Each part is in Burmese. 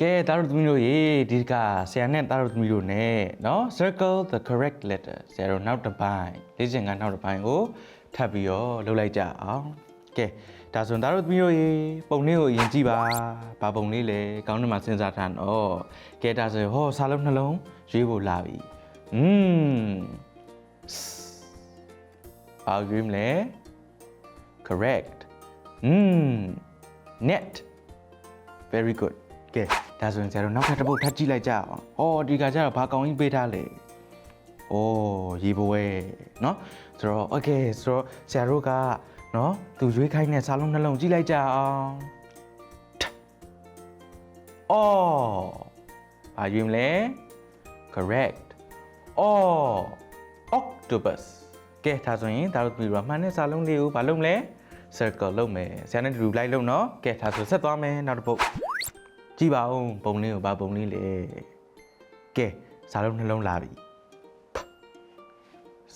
ကဲတာတို့သမီးတို့ရေဒီကဆရာနဲ့တာတို့သမီးတို့ ਨੇ เนาะ circle the correct letter ဆရာတို့နောက်တစ်ပိုင်းလေ့ကျင့်ခန်းနောက်တစ်ပိုင်းကိုထပ်ပြီးတော့လုပ်လိုက်ကြအောင်ကဲဒါဆိုရင်တာတို့သမီးတို့ရေပုံလေးကိုအရင်ကြည့်ပါဘာပုံလေးလဲကောင်းတယ်မှာစဉ်းစားထားတော့ကဲဒါဆိုရင်ဟောစာလုံးနှလုံးရွေးဖို့လာပြီอืมဘာရွေးမလဲ correct อืม net very good ကဲ ဒါဆိုရင်ဆရာတို့နောက်ထပ်တစ်ပုတ်ထပ်ကြည့်လိုက်ကြအောင်။အော်ဒီကကြတော့ဘာကောင်းကြီးပေးထားလဲ။အိုးရေပွဲနော်။ဆိုတော့ okay ဆိုတော့ဆရာတို့ကနော်သူရွေးခိုင်းတဲ့စားလုံးနှလုံးကြည့်လိုက်ကြအောင်။အော်ဘာယူမလဲ။ correct ။အော် octopus ကဲဒါဆိုရင်ဒါတို့ပြီတော့မှန်တဲ့စားလုံးလေးကိုဘာလုပ်မလဲ။ circle လုပ်မယ်။ဆရာနဲ့တူတူလိုက်လုပ်နော်။ကဲဒါဆိုဆက်သွားမယ်နောက်တစ်ပုတ်။ ကြည့်ပါဦးပုံလေးကိုဗာပုံလေးလေကဲစားလုံးနှလုံးလာပြီ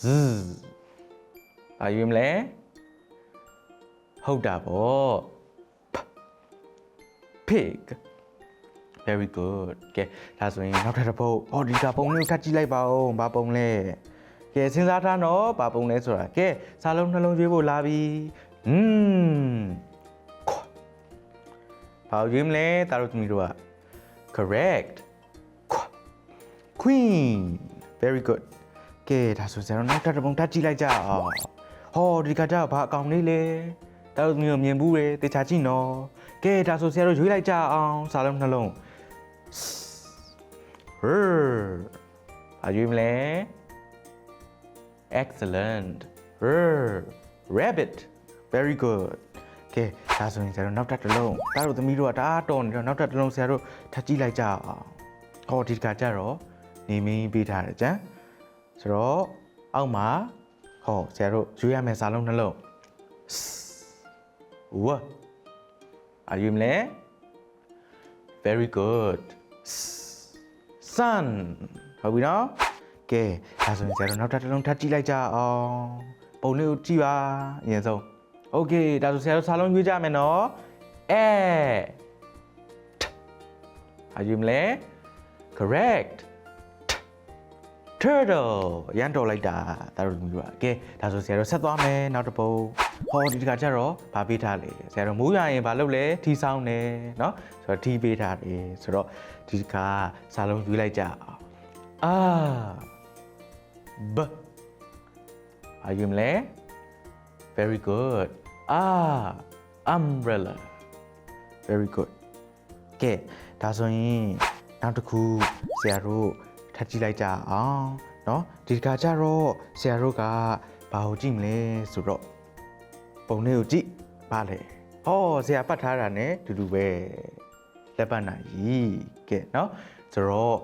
ဇးအာယူမလဲဟုတ်တာဗော pig very good ကဲဒါဆိုရင်နောက်ထပ်တစ်ပုတ်အော်ဒီကပုံလေးကိုထပ်ကြည့်လိုက်ပါဦးဗာပုံလဲကဲစဉ်းစားထားနော်ဗာပုံလဲဆိုတာကဲစားလုံးနှလုံးရွေးဖို့လာပြီอืม ဘာရွေးမလဲတာတို့သမီးတို့က correct queen very good ကဲဒါဆိုစတော့နောက်တစ်ပုံတက်ကြည့်လိုက်ကြအောင်ဟောဒီကကြဘာအကောင်လေးလဲတာတို့သမီးတို့မြင်ဘူးတယ်တေချာကြည့်နော်ကဲဒါဆိုဆရာတို့ရွေးလိုက်ကြအောင်စာလုံးနှလုံး her ဘာရွေးမလဲ excellent her rabbit very good ကဲဒါဆိုရင်ဆရာတို့နောက်ထပ်တစ်လုံးတားတို့သမီးတို့ကတအားတော်နေတော့နောက်ထပ်တစ်လုံးဆရာတို့ထပ်ကြည့်လိုက်ကြအောင်ဟောဒီကကြတော့နေမင်းပေးထားတယ်ကြမ်းဆိုတော့အောက်မှာဟောဆရာတို့ရွေးရမယ့်စာလုံးနှလုံးဝါအာယူမလဲ very good sun ဟုတ်ပြီနော်ကဲဒါဆိုရင်ဆရာတို့နောက်ထပ်တစ်လုံးထပ်ကြည့်လိုက်ကြအောင်ပုံလေးကိုကြည့်ပါအရင်ဆုံး โอเคဒါဆိုဆရာတို့စာလုံးရွေးကြမယ်နော်အဲအာယူမလဲ correct turtle ရန်တော်လိုက်တာဒါတို့မျိုးပါကဲဒါဆိုဆရာတို့ဆက်သွားမယ်နောက်တစ်ပုတ်ဟောဒီတခါကျတော့ဗာပေးထားလေဆရာတို့မိုးရရင်ဗာလုပ်လဲထီဆောင်တယ်เนาะဆိုတော့ထီပေးထားတယ်ဆိုတော့ဒီတခါစာလုံးရွေးလိုက်ကြအောင်အာ b အာယူမလဲ very good ah umbrella very good ကဲဒါဆိုရင်နောက်တစ်ခုဆရာတို့ထပ်ကြည့်လိုက်ကြအောင်เนาะဒီတစ်ခါကျတော့ဆရာတို့ကဘာကိုကြည့်မလဲဆိုတော့ပုံလေးကိုကြည့်ပါလေဟောဆရာပတ်ထားတာ ਨੇ တူတူပဲလက်ပတ်နိုင်ကြီးကဲเนาะဆိုတော့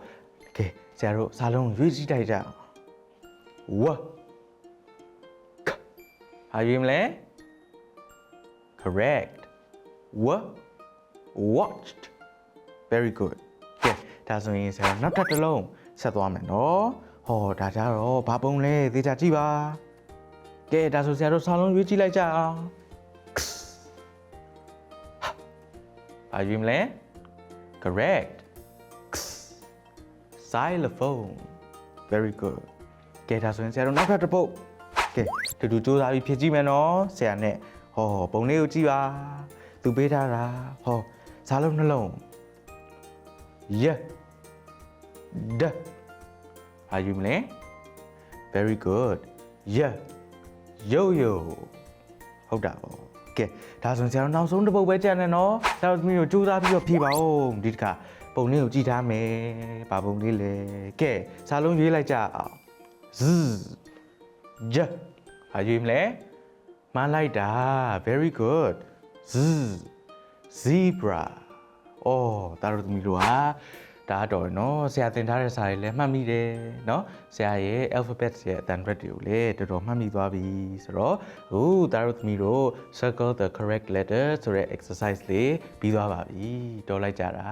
ကဲဆရာတို့စာလုံးရွေးကြည့်လိုက်ကြအောင်ဝါ ဟာရွေးမလဲ correct what watched very good ကဲဒါဆိုရင်ဆရာနောက်တစ်တစ်လုံးဆက်သွားမယ်နော်ဟောဒါကြတော့ဘာပုံလဲသေချာကြည့်ပါကဲဒါဆိုဆရာတို့စာလုံးရွေးကြည့်လိုက်ကြအောင်ဘာရွေးမလဲ correct xylophone very good ကဲဒါဆိုရင်ဆရာတို့နောက်ထပ်တစ်ပုတ် ကဲတူတူစူးစမ်းပြီးဖြည့်ကြည့်မယ်နော်ဆရာနဲ့ဟောပုံလေးကိုကြည့်ပါသူပေးထားတာဟောစားလုံးနှလုံး yeah d ဟာယူမလဲ very good yeah yo yo ဟုတ်တာပေါ့ကဲဒါဆိုရင်ဆရာတို့နောက်ဆုံးတစ်ပုတ်ပဲကြံနေနော်ဆရာတို့သမီးတို့စူးစမ်းပြီးတော့ဖြေပါဦးဒီတစ်ခါပုံလေးကိုကြည့်ထားမယ်ဘာပုံလေးလဲကဲစားလုံးရွေးလိုက်ကြအောင် z j ဘာယူမလဲမလိုက်တာ very good z zebra အော်ဒါတို့သမီးတို့ဟာဒါတော့နော်ဆရာသင်ထားတဲ့စာတွေလည်းမှတ်မိတယ်နော်ဆရာရဲ့ alphabet ရဲ့အတန်ရက်တွေကိုလည်းတော်တော်မှတ်မိသွားပြီဆိုတော့ဟိုဒါတို့သမီးတို့ circle the correct letter ဆိုတဲ့ exercise လေးပြီးသွားပါပြီတော်လိုက်ကြတာ